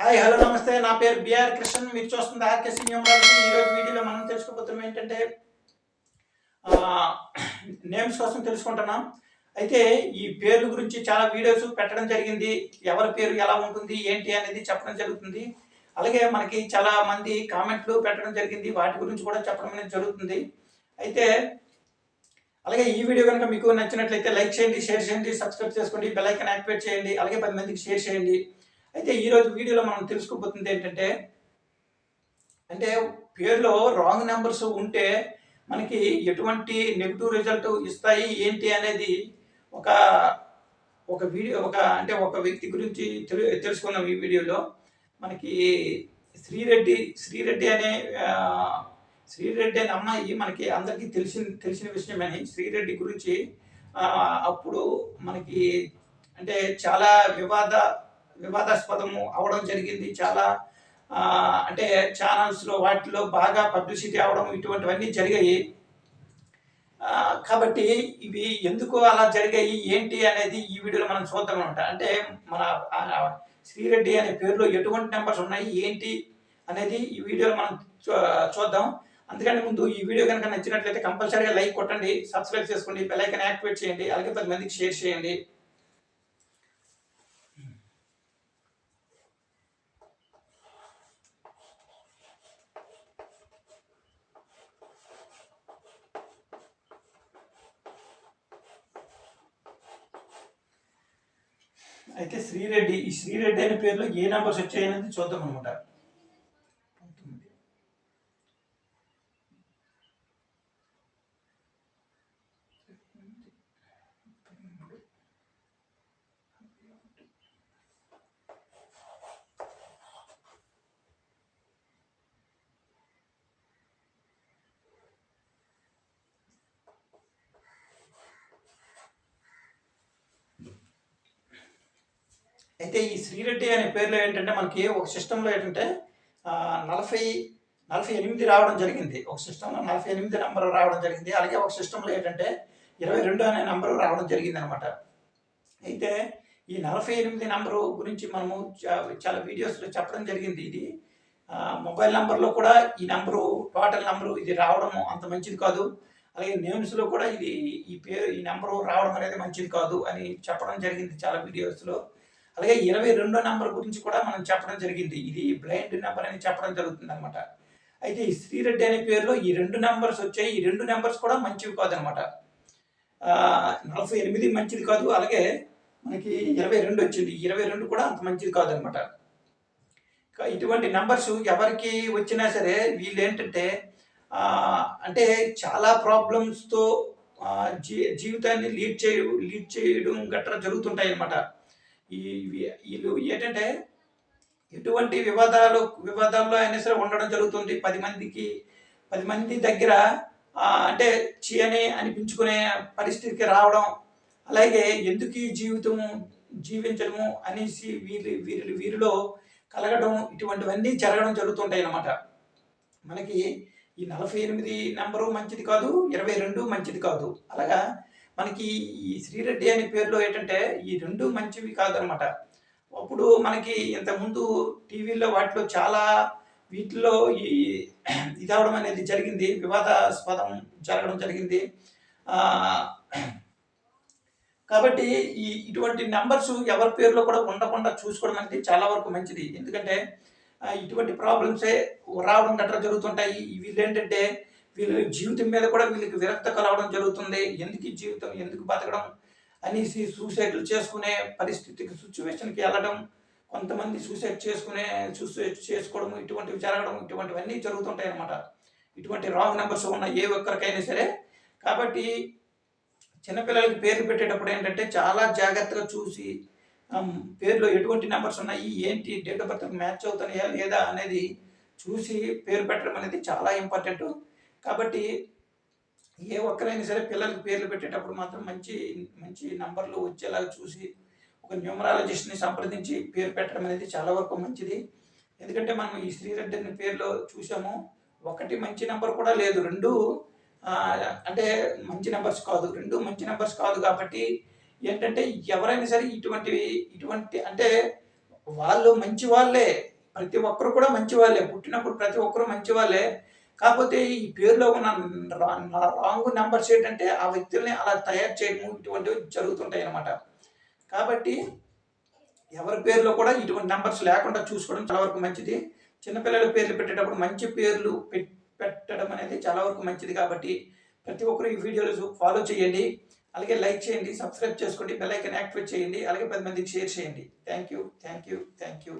Hi hello నమస్తే. నా పేరు బిఆర్ కృష్ణన్. మీరు చూస్తుంది ఆర్కే న్యూమరాలజీ ఈరోజు వీడియోలో మనం తెలుసుకోబోతున్నాం ఏంటంటే నేమ్స్ కోసం తెలుసుకుంటున్నాం. అయితే ఈ పేర్ల గురించి చాలా వీడియోస్ పెట్టడం జరిగింది. ఎవరి పేరు ఎలా ఉంటుంది ఏంటి అనేది చెప్పడం జరుగుతుంది. అలాగే మనకి చాలా మంది కామెంట్లు పెట్టడం జరిగింది. వాటి గురించి కూడా చెప్పడం అనేది జరుగుతుంది. అయితే అలాగే ఈ వీడియో కనుక మీకు నచ్చినట్లయితే లైక్ చేయండి షేర్ చేయండి సబ్స్క్రైబ్ చేసుకోండి బెల్ ఐకాన్ యాక్టివేట్ చేయండి అలాగే పది మందికి షేర్ చేయండి. అయితే ఈరోజు వీడియోలో మనం తెలుసుకోబోతుంది ఏంటంటే అంటే పేరులో రాంగ్ నెంబర్స్ ఉంటే మనకి ఎటువంటి నెగిటివ్ రిజల్ట్ ఇస్తాయి ఏంటి అనేది ఒక ఒక వీడియో ఒక అంటే ఒక వ్యక్తి గురించి తెలు తెలుసుకుందాం ఈ వీడియోలో. మనకి శ్రీరెడ్డి శ్రీరెడ్డి అనే శ్రీరెడ్డి అనే అమ్మాయి మనకి అందరికీ తెలిసిన తెలిసిన విషయమని. శ్రీరెడ్డి గురించి అప్పుడు మనకి అంటే చాలా వివాద వివాదాస్పదము అవడం జరిగింది. చాలా అంటే ఛానల్స్లో వాటిలో బాగా పబ్లిసిటీ అవడం ఇటువంటివన్నీ జరిగాయి. కాబట్టి ఇవి ఎందుకు అలా జరిగాయి? ఏంటి అనేది ఈ వీడియోలో మనం చూద్దాం అనమాట అంటే మన శ్రీరెడ్డి అనే పేరులో ఎటువంటి నెంబర్స్ ఉన్నాయి? ఏంటి అనేది ఈ వీడియోలో మనం చూ- చూద్దాం. అందుకని ముందు ఈ వీడియో కనుక నచ్చినట్లయితే కంపల్సరీగా లైక్ కొట్టండి సబ్స్క్రైబ్ చేసుకోండి బెల్ ఐకాన్ యాక్టివేట్ చేయండి అలాగే పది మందికి షేర్ చేయండి. అయితే శ్రీరెడ్డి ఈ శ్రీరెడ్డి అనే పేరులో ఏ నెంబర్స్ వచ్చాయనేది చూద్దాం అనమాట అయితే ఈ శ్రీరెడ్డి అనే పేర్లో ఏంటంటే మనకి ఒక సిస్టంలో ఏంటంటే నలభై నలభై ఎనిమిది రావడం జరిగింది. ఒక సిస్టంలో నలభై ఎనిమిది నెంబర్ రావడం జరిగింది. అలాగే ఒక సిస్టంలో ఏంటంటే ఇరవై రెండు అనే నెంబరు రావడం జరిగింది అనమాట అయితే ఈ నలభై ఎనిమిది నెంబరు గురించి మనము చాలా వీడియోస్లో చెప్పడం జరిగింది ఇది. మొబైల్ నెంబర్లో కూడా ఈ నెంబరు టోటల్ నెంబరు ఇది రావడం అంత మంచిది కాదు. అలాగే నేమ్స్లో కూడా ఇది ఈ పేరు ఈ నెంబరు రావడం అనేది మంచిది కాదు అని చెప్పడం జరిగింది చాలా వీడియోస్లో. అలాగే ఇరవై రెండో నెంబర్ గురించి కూడా మనం చెప్పడం జరిగింది. ఇది బ్లైండ్ నెంబర్ అని చెప్పడం జరుగుతుంది అనమాట అయితే ఈ శ్రీరెడ్డి అనే పేరులో ఈ రెండు నెంబర్స్ వచ్చాయి. ఈ రెండు నెంబర్స్ కూడా మంచివి కాదనమాట నలభై ఎనిమిది మంచిది కాదు. అలాగే మనకి ఇరవై రెండు వచ్చింది. ఇరవై రెండు కూడా అంత మంచిది కాదనమాట ఇటువంటి నెంబర్స్ ఎవరికి వచ్చినా సరే వీళ్ళు ఏంటంటే అంటే చాలా ప్రాబ్లమ్స్తో జీ జీవితాన్ని లీడ్ చేయ లీడ్ చేయడం గట్రా జరుగుతుంటాయి అన్నమాట వీళ్ళు ఏంటంటే ఎటువంటి వివాదాలు వివాదాల్లో అయినా సరే ఉండడం జరుగుతుంది. పది మందికి పది మంది దగ్గర అంటే చీయని అనిపించుకునే పరిస్థితికి రావడం అలాగే ఎందుకు ఈ జీవితము జీవించడము అనేసి వీరి వీరి వీరిలో కలగడం ఇటువంటివన్నీ జరగడం జరుగుతుంటాయి అన్నమాట. మనకి ఈ నలభై ఎనిమిది నెంబరు మంచిది కాదు ఇరవై రెండు మంచిది కాదు. అలాగా మనకి ఈ శ్రీరెడ్డి అనే పేరులో ఏంటంటే ఈ రెండు మంచివి కాదనమాట. అప్పుడు మనకి ఇంతకుముందు టీవీల్లో వాటిలో చాలా వీటిలో ఈ ఇది అనేది జరిగింది. వివాదాస్పదం జరగడం జరిగింది. కాబట్టి ఈ ఇటువంటి నెంబర్స్ ఎవరి పేరులో కూడా ఉండకుండా చూసుకోవడం అనేది చాలా వరకు మంచిది. ఎందుకంటే ఇటువంటి ప్రాబ్లమ్సే రావడం గట్రా జరుగుతుంటాయి. వీళ్ళు ఏంటంటే వీళ్ళ జీవితం మీద కూడా వీళ్ళకి విరక్త కలవడం జరుగుతుంది. ఎందుకు జీవితం? ఎందుకు బతకడం? అనేసి సూసైడ్లు చేసుకునే పరిస్థితికి సిచ్యువేషన్కి వెళ్ళడం కొంతమంది సూసైడ్ చేసుకునే సూసైడ్ చేసుకోవడం ఇటువంటివి జరగడం ఇటువంటివన్నీ జరుగుతుంటాయి అన్నమాట. ఇటువంటి రాంగ్ నెంబర్స్ ఉన్న ఏ ఒక్కరికైనా సరే. కాబట్టి చిన్నపిల్లలకి పేర్లు పెట్టేటప్పుడు ఏంటంటే చాలా జాగ్రత్తగా చూసి పేర్లో ఎటువంటి నెంబర్స్ ఉన్నాయి ఏంటి డేట్ ఆఫ్ బర్త్ మ్యాచ్ అవుతున్నాయా లేదా అనేది చూసి పేరు పెట్టడం అనేది చాలా ఇంపార్టెంట్ కాబట్టి ఏ ఒక్కరైనా సరే పిల్లలకి పేర్లు పెట్టేటప్పుడు మాత్రం మంచి మంచి నంబర్లు వచ్చేలాగా చూసి ఒక న్యూమరాలజిస్ట్ని సంప్రదించి పేరు పెట్టడం అనేది చాలా వరకు మంచిది. ఎందుకంటే మనం ఈ శ్రీరెడ్డి అనే పేరులో చూసాము. ఒకటి మంచి నెంబర్ కూడా లేదు. రెండు అంటే మంచి నెంబర్స్ కాదు. రెండు మంచి నెంబర్స్ కాదు కాబట్టి ఏంటంటే ఎవరైనా సరే ఇటువంటి ఇటువంటి అంటే వాళ్ళు మంచి వాళ్ళే. ప్రతి ఒక్కరు కూడా మంచి వాళ్ళే. పుట్టినప్పుడు ప్రతి ఒక్కరు మంచి వాళ్ళే. కాకపోతే ఈ పేరులో ఉన్న రాంగ్ నెంబర్స్ ఏంటంటే ఆ వ్యక్తుల్ని అలా తయారు చేయడం ఇటువంటివి జరుగుతుంటాయి అన్నమాట. కాబట్టి ఎవరి పేర్లో కూడా ఇటువంటి నెంబర్స్ లేకుండా చూసుకోవడం చాలా వరకు మంచిది. చిన్నపిల్లల పేర్లు పెట్టేటప్పుడు మంచి పేర్లు పెట్టడం అనేది చాలా వరకు మంచిది కాబట్టి ప్రతి ఒక్కరు ఈ వీడియోలు ఫాలో చేయండి. అలాగే లైక్ చేయండి సబ్స్క్రైబ్ చేసుకోండి బెల్ ఐకన్ యాక్టివేట్ చేయండి అలాగే పది మందికి షేర్ చేయండి. Thank you thank you thank you